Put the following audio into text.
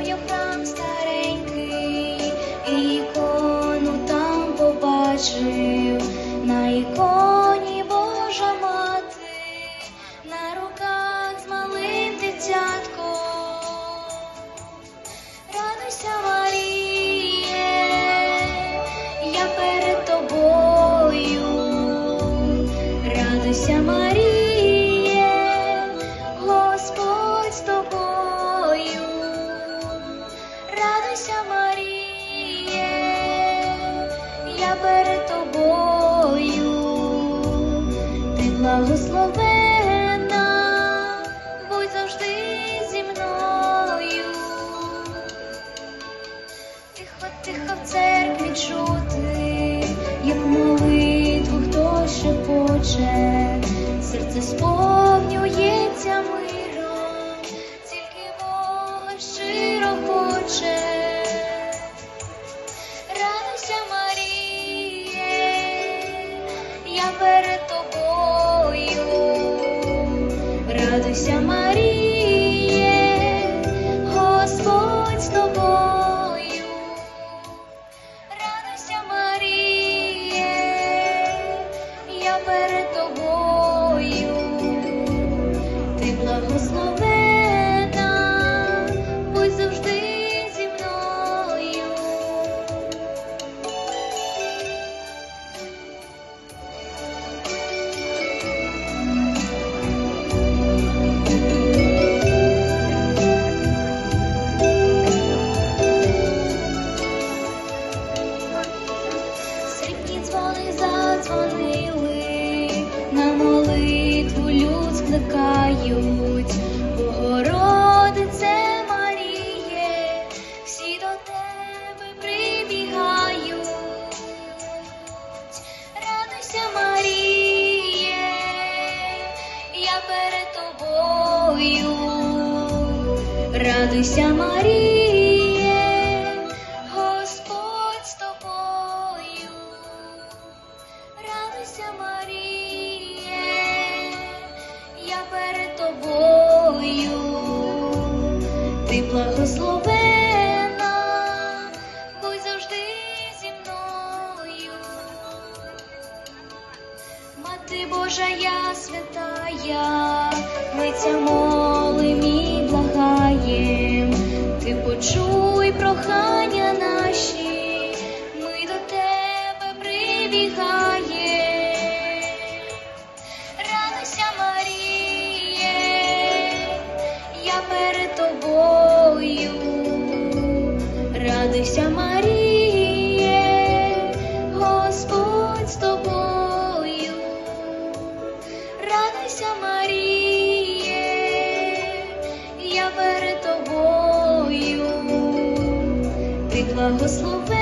Прийшов я в храм старенький, ікону там побачив, на іконі Радуйся, Маріє, я перед тобою. Ти благословена, будь завжди зі мною. Тихо, тихо в церкві чути, як молитву хтось шепоче, Богородице Маріє, всі до тебе прибігають. Радуйся, Маріє, я перед тобою. Радуйся, Маріє. Радуйся, Маріє, я перед тобою. Ти благословена, будь завжди зі мною. Мати Божа, я святая, ми ця молим і благаєм, ти почуй прохання Ти благословена,